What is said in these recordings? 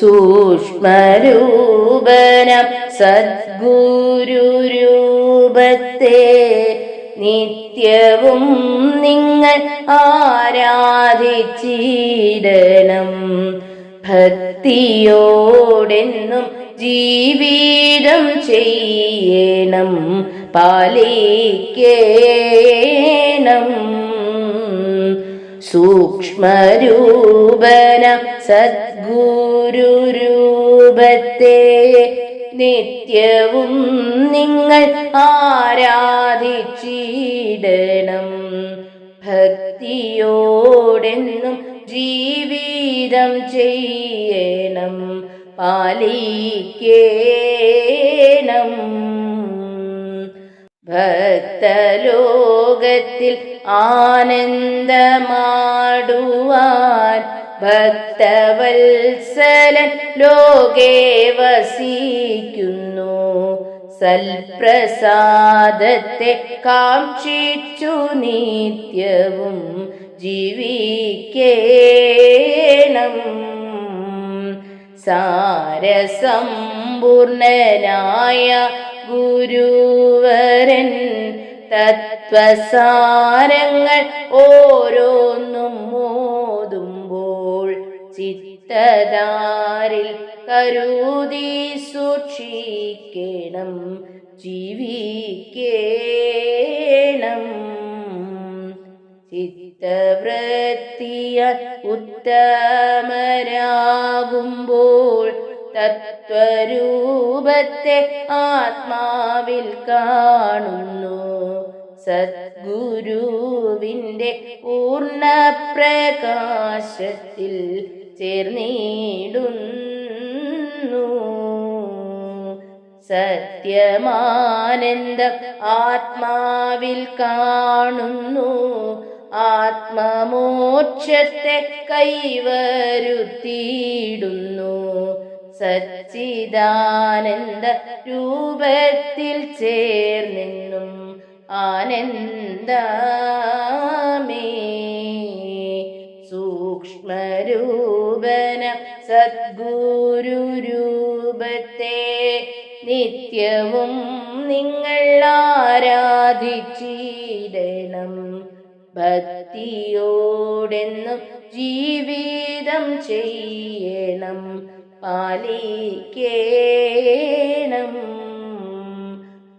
സൂക്ഷ്മരൂപന സദ്ഗുരുരൂപത്തെ നിത്യവും നിങ്ങൾ ആരാധിച്ചിടണം. ഭക്തിയോടെന്നും ജീവിതം ചെയ്യണം. പാലിക്കേണം. സൂക്ഷ്മരൂപന സദ്ഗുരുരൂപത്തെ നിത്യവും നിങ്ങൾ ആരാധിച്ചിടണം. ഭക്തിയോടെന്നും ജീവിതം ചെയ്യണം. പാലിക്കേണം. ഭക്തലോകത്തിൽ ആനന്ദമാടുവാൻ ഭക്തവത്സലൻ ലോകേ വസിക്കുന്നു. സൽപ്രസാദത്തെ കാക്ഷിച്ചു നിത്യവും ജീവിക്കേണം. സാരസമ്പൂർണനായ ഗുരുവരൻ തത്വസാരങ്ങൾ ഓരോന്നും മോതുമ്പോൾ ചിത്തദാരിൽ കരുതി സൂക്ഷിക്കണം ജീവിക്കേണം. ചിത്തവൃത്തിയ ഉത്തമരാകുമ്പോൾ തത്വരൂപത്തെ ആത്മാവിൽ കാണുന്നു. സദ്ഗുരുവിന്റെ പൂർണപ്രകാശത്തിൽ ചേർന്നിടുന്നു. സത്യമാനന്ദം ആത്മാവിൽ കാണുന്നു. ആത്മമോക്ഷത്തെ കൈവരുത്തിയിടുന്നു. സച്ചിദാനന്ദ രൂപത്തിൽ ചേർന്നെന്നും ആനന്ദമേ. സൂക്ഷ്മരൂപന സദ്ഗുരു രൂപത്തെ നിത്യവും നിങ്ങൾ ആരാധിച്ചിടണം. ഭക്തിയോടെന്നും ജീവിതം ചെയ്യണം. പാലിക്കേണം.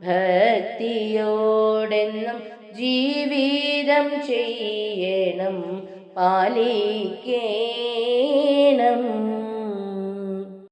ഭക്തിയോടെന്നും ജീവിതം ചെയ്യണം. പാലിക്കേണം.